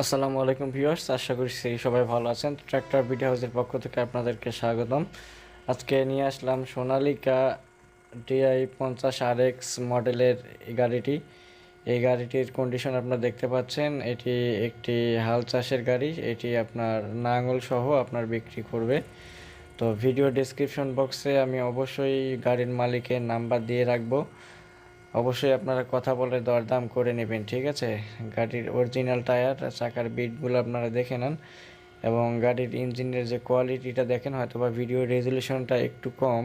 আসসালামু আলাইকুম ভিউয়ার্স, আশা করি সেই সবাই ভালো আছেন। ট্র্যাক্টর বিডি হাউসের পক্ষ থেকে আপনাদেরকে স্বাগতম। আজকে নিয়ে আসলাম সোনালিকা ডিআই পঞ্চাশ আর এক্স মডেলের এই গাড়িটি। এই গাড়িটির কন্ডিশন আপনারা দেখতে পাচ্ছেন, এটি একটি হাল চাষের গাড়ি, এটি আপনার নাঙ্গল সহ আপনার বিক্রি করবে। তো ভিডিও ডেসক্রিপশন বক্সে আমি অবশ্যই গাড়ির মালিকের নাম্বার দিয়ে রাখব। অবশ্যই আপনারা কথা বলে দরদাম করে নেবেন, ঠিক আছে? গাড়ির অরিজিনাল টায়ার চাকার বিটগুলো আপনারা দেখে নেন এবং গাড়ির ইঞ্জিনের যে কোয়ালিটিটা দেখেন হয়তো বা ভিডিও রেজলিউশনটা একটু কম।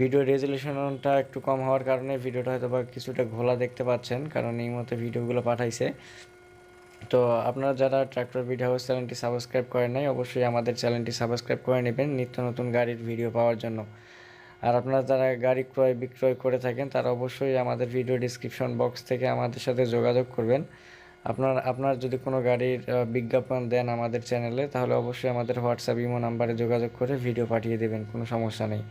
ভিডিও রেজলিউশনটা একটু কম হওয়ার কারণে ভিডিওটা হয়তো বা কিছুটা ঘোলা দেখতে পাচ্ছেন, কারণ এই মতো ভিডিওগুলো পাঠাইছে। তো আপনারা যারা ট্র্যাক্টর ভিডিও হাউস চ্যানেলটি সাবস্ক্রাইব করেন নাই, অবশ্যই আমাদের চ্যানেলটি সাবস্ক্রাইব করে নেবেন নিত্য নতুন গাড়ির ভিডিও পাওয়ার জন্য। আর আপনারা যারা গাড়ি ক্রয়, বিক্রয় করে থাকেন, তারা অবশ্যই আমাদের ভিডিও ডিসক্রিপশন বক্স থেকে আমাদের সাথে যোগাযোগ করবেন। আপনার আপনার যদি কোনো গাড়ির বিজ্ঞাপন দেন আমাদের চ্যানেলে তাহলে অবশ্যই আমাদের হোয়াটসঅ্যাপ ইমো নাম্বারে যোগাযোগ করে ভিডিও পাঠিয়ে দেবেন, কোনো সমস্যা নেই।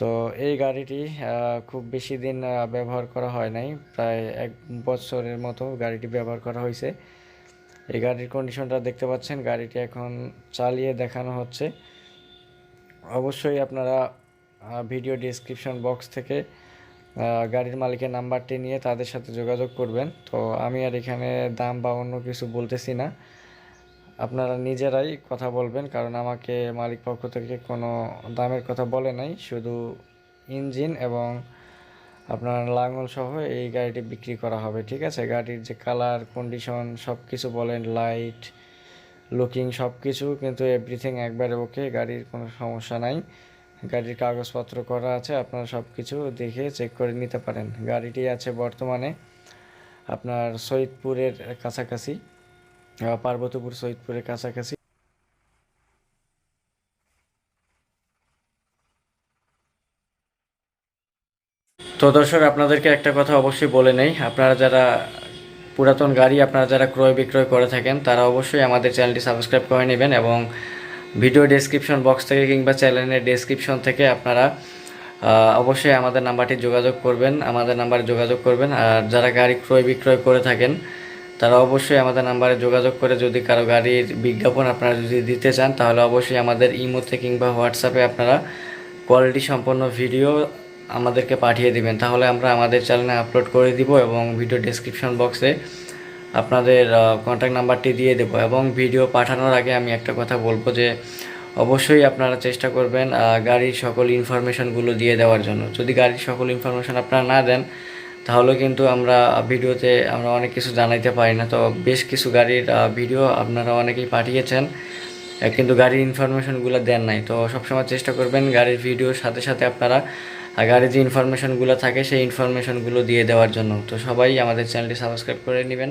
তো এই গাড়িটি খুব বেশি দিন ব্যবহার করা হয় নাই, প্রায় এক বছরের মতো গাড়িটি ব্যবহার করা হয়েছে। এই গাড়ির কন্ডিশনটা দেখতে পাচ্ছেন, গাড়িটি এখন চালিয়ে দেখানো হচ্ছে। অবশ্যই আপনারা ভিডিও ডিসক্রিপশন বক্স থেকে গাড়ির মালিকের নাম্বারটি নিয়ে তাদের সাথে যোগাযোগ করবেন। তো আমি আর এখানে দাম বা অন্য কিছু বলতেছি না। আপনারা নিজেরাই কথা বলবেন, কারণ আমাকে মালিক পক্ষ থেকে কোনো দামের কথা বলে নাই। শুধু ইঞ্জিন এবং আপনার লাঙল সহ এই গাড়িটি বিক্রি করা হবে, ঠিক আছে? গাড়ির যে কালার কন্ডিশন সব কিছু বলেন লাইট লুকিং সব কিছু কিন্তু এভরিথিং একবারে ওকে গাড়ির কোনো সমস্যা নাই। গাড়ির কাগজপত্র করা আছে, আপনারা সব কিছু দেখে চেক করে নিতে পারেন। গাড়িটি আছে বর্তমানে আপনার সৈয়দপুরের কাছাকাছি পার্বতীপুর সৈয়দপুরের কাছাকাছি। তো দর্শক, আপনাদেরকে একটা কথা অবশ্যই বলে নেই, আপনারা যারা পুরাতন গাড়ি, আপনারা যারা ক্রয় বিক্রয় করে থাকেন, তারা অবশ্যই আমাদের চ্যানেলটি সাবস্ক্রাইব করে নেবেন এবং ভিডিও ডেসক্রিপশন বক্স থেকে কিংবা চ্যানেলের ডেসক্রিপশন থেকে আপনারা অবশ্যই আমাদের নাম্বারটি যোগাযোগ করবেন, আমাদের নাম্বারে যোগাযোগ করবেন। আর যারা গাড়ি ক্রয় বিক্রয় করে থাকেন, তারা অবশ্যই আমাদের নাম্বারে যোগাযোগ করে যদি কারও গাড়ির বিজ্ঞাপন আপনারা যদি দিতে চান, তাহলে অবশ্যই আমাদের ইমোতে কিংবা হোয়াটসঅ্যাপে আপনারা কোয়ালিটি সম্পন্ন ভিডিও আমাদেরকে পাঠিয়ে দিবেন। তাহলে আমরা আমাদের চ্যানেলে আপলোড করে দিব এবং ভিডিও ডেসক্রিপশন বক্সে আপনাদের কন্ট্যাক্ট নাম্বারটি দিয়ে দেবো এবং ভিডিও পাঠানোর আগে আমি একটা কথা বলব যে, অবশ্যই আপনারা চেষ্টা করবেন গাড়ির সকল ইনফরমেশনগুলো দিয়ে দেওয়ার জন্য। যদি গাড়ির সকল ইনফরমেশন আপনারা না দেন, তাহলে কিন্তু আমরা ভিডিওতে আমরা অনেক কিছু জানাইতে পারি না। তো বেশ কিছু গাড়ির ভিডিও আপনারা অনেকেই পাঠিয়েছেন কিন্তু গাড়ির ইনফরমেশনগুলো দেন নাই। তো সবসময় চেষ্টা করবেন গাড়ির ভিডিওর সাথে সাথে আপনারা গাড়ির যে ইনফরমেশনগুলো থাকে, সেই ইনফরমেশনগুলো দিয়ে দেওয়ার জন্য। তো সবাই আমাদের চ্যানেলটি সাবস্ক্রাইব করে নেবেন।